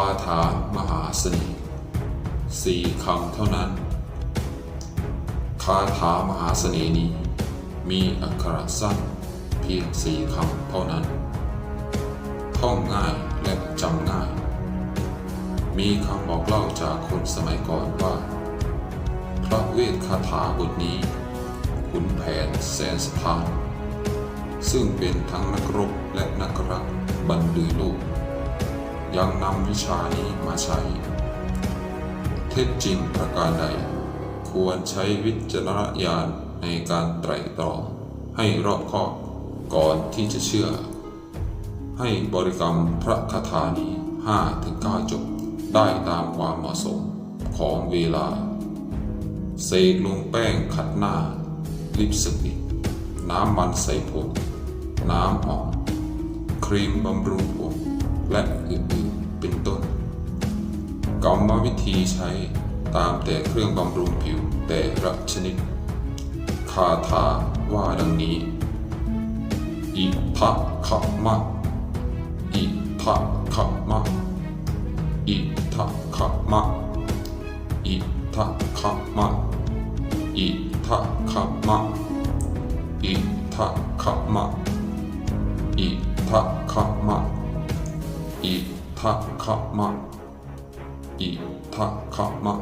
าถามหาเสน่ห์สี่คำเท่านั้น คาถามหาเสน่ห์นี้ มีอักขระสั้นเพียงสี่คำเท่านั้น ท่องง่ายและจำง่าย มีคำบอกเล่าจากคนสมัยก่อนว่า พระเวทคาถาบทนี้ ขุนแผนแสนสถาน ซึ่งเป็นทั้งนักรบและนักรักบรรลือโลก ยังนำวิชานี้มาใช้ เท็จจริงประการใด ควรใช้วิจารณญาณในการไตร่ตรอง ให้รอบคอบก่อนที่จะเชื่อ ให้บริกรรมพระคาถานี้5ถึง9จบได้ตามความเหมาะสมของเวลา เสกลงแป้งขัดหน้า ลิปสติกน้ำมันใส่ผม น้ำหอม ครีมบำรุงผม และอื่น กรรมวิธีใช้ตามแต่เครื่องบำรุงผิวแต่ละชนิด คาถาว่าดังนี้ อิทะขะมะ อิทะขะมะ อิทะขะมะ อิทะขะมะ อิทะขะมะ อิทะขะมะ อิทะขะมะ อิทะขะมะ 你他卡吗